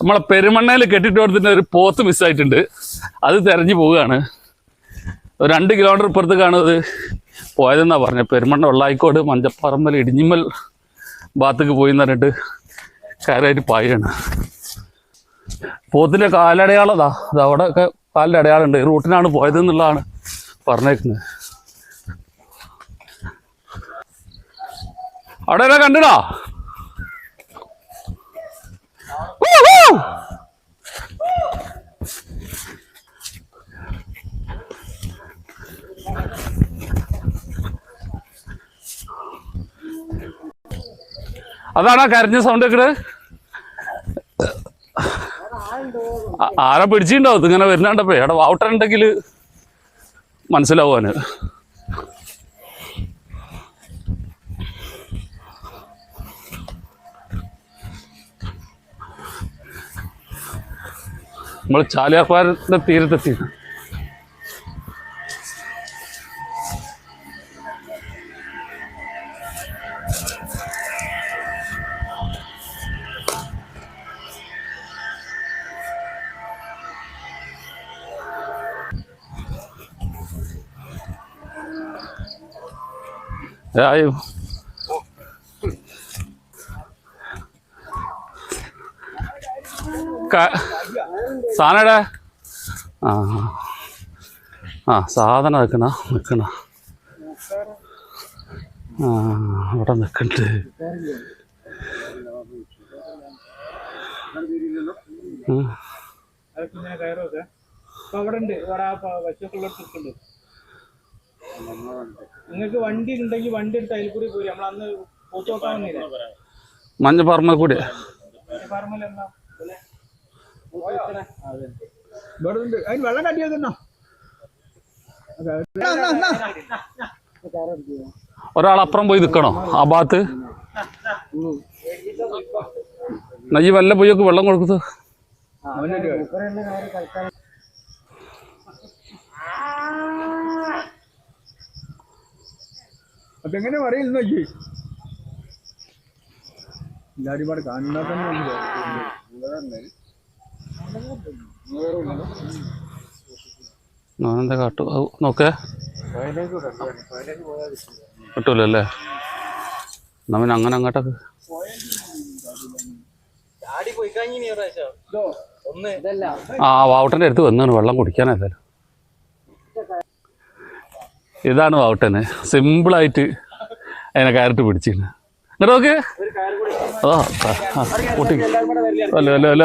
നമ്മളെ പെരുമണ്ണയിൽ കെട്ടിട്ട് കൊടുത്തിട്ട് ഒരു പോത്ത് മിസ്സായിട്ടുണ്ട്. അത് തെരഞ്ഞു പോവുകയാണ്. രണ്ട് കിലോമീറ്റർ ഇപ്പുറത്തേക്കാണ് കാണുന്നത് പോയതെന്നാണ് പറഞ്ഞത് പെരുമണ്ണ വെള്ളായിക്കോട് മഞ്ചപ്പറമ്പൽ ഇടിഞ്ഞിമ്മൽ ഭാഗത്തേക്ക് പോയി എന്ന് പറഞ്ഞിട്ട് കാര്യമായിട്ട് പായാണ് പോത്തിന്റെ കാലടയാളതാ അത്. അവിടെ ഒക്കെ കാലിന്റെ അടയാളുണ്ട് ഈ റൂട്ടിനാണ് പോയതെന്നുള്ളതാണ് പറഞ്ഞേക്കുന്നത്. അവിടെ കണ്ടിടാ അതാണ് ആ കരഞ്ഞ സൗണ്ട് ഒക്കെ ആരെ പിടിച്ചിട്ടുണ്ടാവും. ഇതിങ്ങനെ വരുന്നുണ്ടപ്പോ എവിടെ വാവട്ടുണ്ടെങ്കിൽ മനസ്സിലാവുവാന് നമ്മൾ ചാലിയാർപ്പാറിന്റെ തീരത്തെത്തി. ആയോ സാധനടാ. ആ ആ സാധനം നിൽക്കണ നിൽക്കണ ആ അവിടെ നിൽക്കണ്ട്. അവിടെ ഉണ്ട്. ഇവിടെ ആ പശുക്കളുടെ നിങ്ങൾക്ക് വണ്ടി ഉണ്ടെങ്കിൽ വണ്ടി എടുത്ത് അതിൽ കൂടി പോരും. നമ്മൾ അന്ന് പോത്ത് നോക്കാൻ മഞ്ഞ പറമ്പ കൂടി. അതിന് വെള്ളം കട്ടിയതെന്നോ ഒരാളപ്പുറം പോയി നിൽക്കണോ ആ ഭാഗത്ത്? നയ്യ് വല്ല പോയൊക്കെ വെള്ളം കൊടുക്കുന്നത് അപ്പൊ എങ്ങനെ പറയുന്നു നോക്കി എല്ലാരും പാടെ കാണുന്ന കാട്ടു? ഔ, നോക്കേ. കിട്ടൂലല്ലേ? നമ്മൻ അങ്ങനെ അങ്ങോട്ടൊക്കെ. ചാടി പോയി കഴിഞ്ഞ ഒന്ന്. ഇതല്ല ആ വാവട്ടന്റെ അടുത്ത് വന്നാണ് വെള്ളം കുടിക്കാനേതായാലും ഇതാണ് വാവട്ടന്. സിമ്പിളായിട്ട് അതിനെ കയറിട്ട് പിടിച്ചിരുന്നു. എന്നിട്ട് നോക്ക്. ഓ പൊട്ടി അല്ല അല്ല അല്ല.